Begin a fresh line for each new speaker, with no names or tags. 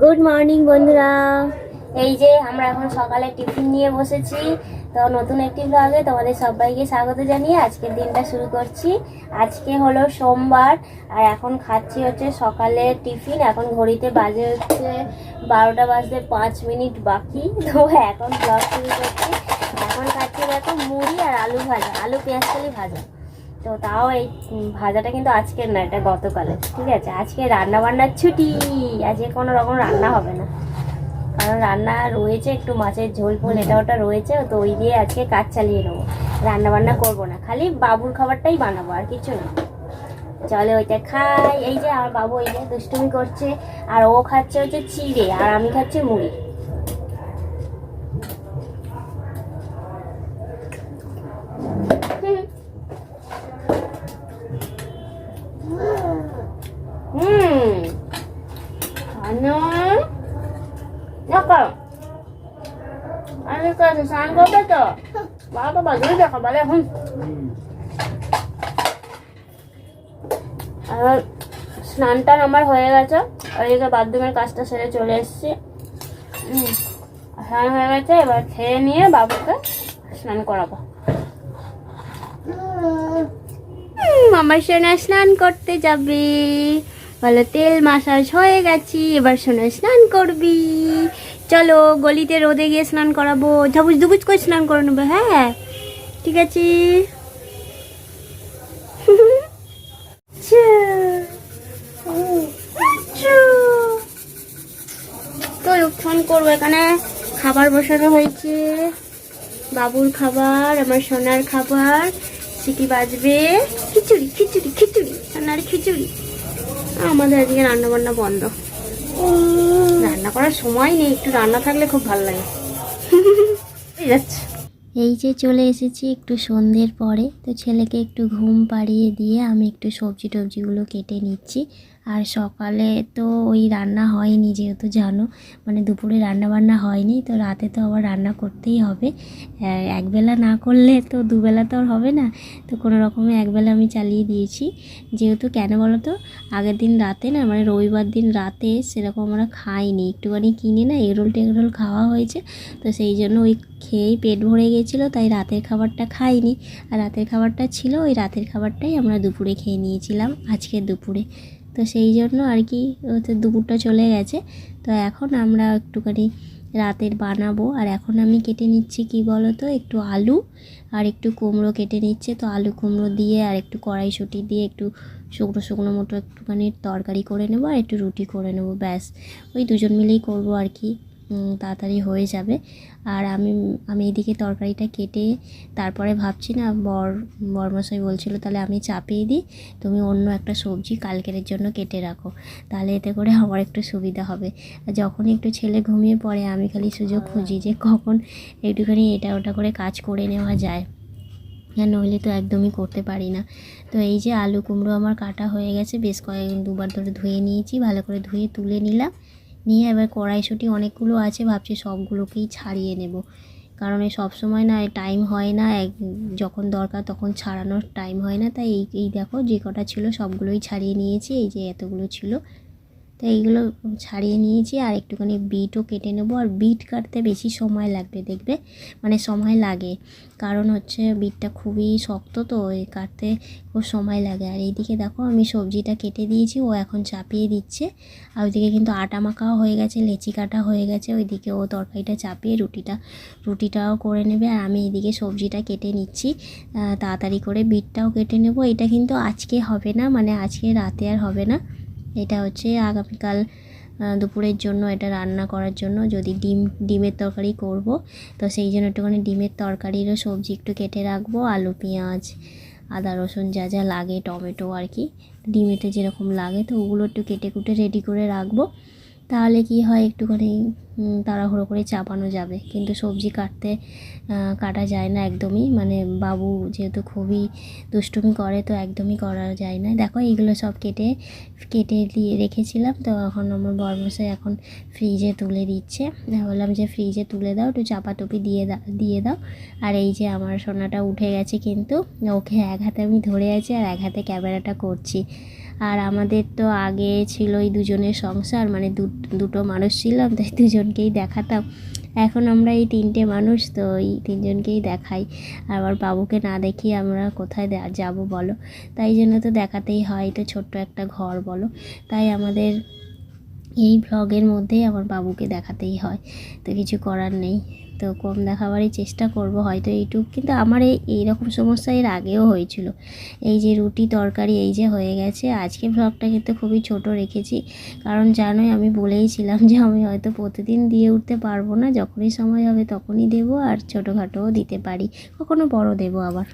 Good morning বন্ধুরা। এই যে আমরা এখন সকালে টিফিন নিয়ে বসেছি। তো নতুন একটি ব্লগে তোমাদের সবাইকে স্বাগত জানিয়ে আজকের দিনটা শুরু করছি। আজকে হলো সোমবার, আর এখন খাচ্ছি হচ্ছে সকালে টিফিন। এখন ঘড়িতে বাজে হচ্ছে বারোটা বাজতে পাঁচ মিনিট বাকি। তো এখন ব্লগ শুরু করছি। এখন খাচ্ছি দেখো মুড়ি আর আলু ভাজা, আলু পেঁয়াজ কলি ভাজা। তো তাও এই ভাজাটা কিন্তু আজকের না, এটা গতকালের, ঠিক আছে? আজকে রান্না বান্নার ছুটি, আজকে কোনো রকম রান্না হবে না। কারণ রান্না রয়েছে, একটু মাছের ঝোল ফোল, এটা ওটা রয়েছে, তো ওই দিয়ে আজকে কাজ চালিয়ে নেব। রান্না বান্না করব না, খালি বাবুর খাবারটাই বানাবো, আর কিছু না। চলে ওইটা খাই, এই যে আমার বাবু এই যে দুষ্টুমি করছে, আর ও খাচ্ছে হচ্ছে চিড়ে, আর আমি খাচ্ছি মুড়ি। আমি কাছে স্নান করবে তো? বাবা বাজুই দেখো বলে এখন আর স্নানটা আমার হয়ে গেছে। ওইদিকে বাথরুমের কাজটা সেরে চলে এসেছি। স্নান হয়ে গেছে, এবার খেয়ে নিয়ে বাবুকে স্নান করাবো। আমার সোনা স্নান করতে যাবে। বলো তেল মাসাজ হয়ে গেছি, এবার সোনা স্নান করবি। চলো গলিতে রোদে গিয়ে স্নান করাবো। ঝাবুজ দুবুজ করে স্নান করে নেব হ্যাঁ? ঠিক আছে? তো ফোন করব এখানে। খাবার বসানো হয়েছে। বাবুর খাবার, আমার সোনার খাবার, সিটি বাজবে। খিচুড়ি খিচুড়ি খিচুড়ি, সোনার খিচুড়ি। আমাদের আজকে রান্না বান্না বন্ধ। রান্না করার সময় নেই, একটু রান্না থাকলে খুব ভালো লাগে। এই যে চলে এসেছি একটু সন্ধ্যের পরে, তো ছেলেকে একটু ঘুম পাড়িয়ে দিয়ে আমি একটু সবজি টবজিগুলো কেটে নিচ্ছি। আর সকালে তো ওই রান্না হয়নি যেহেতু জানো মানে দুপুরে রান্না বান্না হয়নি, তো রাতে তো আবার রান্না করতেই হবে। একবেলা না করলে তো দুবেলা তো আর হবে না। তো কোনো রকমে একবেলা আমি চালিয়ে দিয়েছি। যেহেতু কেন বলো তো? আগের দিন রাতে না মানে রবিবার দিন রাতে সেরকম আমরা খাইনি। একটুখানি কিনে না এগরোল টেগরোল খাওয়া হয়েছে, তো সেই জন্য ওই খেয়েই পেট ভরে গেছিল, তাই রাতের খাবারটা খাইনি। আর রাতের খাবারটা ছিল, ওই রাতের খাবারটাই আমরা দুপুরে খেয়ে নিয়েছিলাম, আজকের দুপুরে। তো সেই জন্য আর কি হচ্ছে দুপুরটা চলে গেছে। তো এখন আমরা একটুখানি রাতের বানাবো। আর এখন আমি কেটে নিচ্ছি কি বলো তো একটু আলু আর একটু কুমড়ো কেটে নিচ্ছে। তো আলু কুমড়ো দিয়ে আর একটু কড়াইশুঁটি দিয়ে একটু শুকনো শুকনো মতো একটুখানি তরকারি করে নেব আর একটু রুটি করে নেব, ব্যাস। ওই দুজন মিলেই করব আর কি। তাড়াতাড়ি হয়ে যাবে। আর আমি আমি এদিকে তরকারিটা কেটে তারপরে ভাবছি না বর বরমশাই বলছিল তাহলে আমি চাপিয়ে দিই তুমি অন্য একটা সবজি কালকের জন্য কেটে রাখো তাহলে এতে করে আমার একটু সুবিধা হবে। আর যখন একটু ছেলে ঘুমিয়ে পড়ে আমি খালি সুযোগ খুঁজি যে কখন একটুখানি এটা ওটা করে কাজ করে নেওয়া যায়। আর নইলে তো একদমই করতে পারি না। তো এই যে আলু কুমড়ো আমার কাটা হয়ে গেছে বেশ কয়েক দুবার ধরে ধুয়ে নিয়েছি ভালো করে ধুয়ে তুলে নিলাম। নিয়ে এবার কড়াইশুঁটি অনেকগুলো আছে, ভাবছি সবগুলোকেই ছাড়িয়ে নেব। কারণ এই সবসময় না টাইম হয় না, এক যখন দরকার তখন ছাড়ানোর টাইম হয় না। তাই এই দেখো যে কটা ছিল সবগুলোই ছাড়িয়ে নিয়েছি, এই যে এতগুলো ছিল। তো এইগুলো ছাড়িয়ে নিয়েছি আর একটুখানি বিটও কেটে নেব। আর বিট কাটতে বেশি সময় লাগবে, দেখবে? মানে সময় লাগে। কারণ হচ্ছে বিটটা খুবই শক্ত তো এই কাটতে খুব সময় লাগে। আর এইদিকে দেখো, আমি সবজিটা কেটে দিয়েছি, ও এখন চাপিয়ে দিচ্ছে। আর ওইদিকে কিন্তু আটা মাখাও হয়ে গেছে, লেচি কাটা হয়ে গেছে। ওইদিকে ও তরকারিটা চাপিয়ে রুটিটা, রুটিটাও করে নেবে। আর আমি এইদিকে সবজিটা কেটে নিচ্ছি। তাড়াতাড়ি করে বিটটাও কেটে নেব। এটা কিন্তু আজকে হবে না মানে আজকে রাতে আর হবে না। এটা হচ্ছে আগামীকাল দুপুরের জন্য এটা রান্না করার জন্য যদি ডিম, ডিমের তরকারি করব। তো সেই জন্য একটুখানি ডিমের তরকারিরও সবজি একটু কেটে রাখব, আলু, পেঁয়াজ, আদা, রসুন যা যা লাগে, টমেটো আর কি, ডিমেতে যেরকম লাগে তো ওগুলো একটু কেটে কুটে রেডি করে রাখব। তাহলে কি হয় একটুখানি তাড়াহুড়ো করে চাপানো যাবে। কিন্তু সবজি কাটতে কাটা যায় না একদমই। মানে বাবু যেহেতু খুবই দুষ্টুমি করে, তো একদমই করা যায় না। দেখো, এইগুলো সব কেটে কেটে দিয়ে রেখেছিলাম। তো এখন আমার বরমশাই এখন ফ্রিজে তুলে দিচ্ছে। বললাম যে, ফ্রিজে তুলে দাও, একটু চাপা টুপি দিয়ে দাও দিয়ে দাও। আর এই যে আমার সোনাটা উঠে গেছে কিন্তু, ওকে এক হাতে আমি ধরে আছি আর এক হাতে ক্যামেরাটা করছি। আর আমাদের তো আগে ছিল এই দুজনের সংসার মানে দুটো মানুষ ছিলাম, তাই দুজনকেই দেখাতাম। এখন আমরা এই তিনটে মানুষ, তো এই তিনজনকেই দেখাই। আবার বাবুকে না দেখি আমরা কোথায় যাব বলো? তাই জন্য তো দেখাতেই হয়। তো ছোট্ট একটা ঘর বলো। তাই আমাদের এই ভ্লগের মধ্যেই আমার বাবুকে দেখাতেই হয়। তো কিছু করার নেই। তো কম দেখাবারই চেষ্টা করব হয়তো এইটুক। কিন্তু আমার এই এইরকম সমস্যা এর আগেও হয়েছিল। এই যে রুটি তরকারি এই যে হয়ে গেছে। আজকে ভ্লগটা কিন্তু খুবই ছোট রেখেছি। কারণ জানোই আমি বলেইছিলাম যে আমি হয়তো প্রতিদিন দিয়ে উঠতে পারব না। যখনই সময় হবে তখনই দেবো আর ছোটোখাটোও দিতে পারি। কখনো বড় দেবো আবার।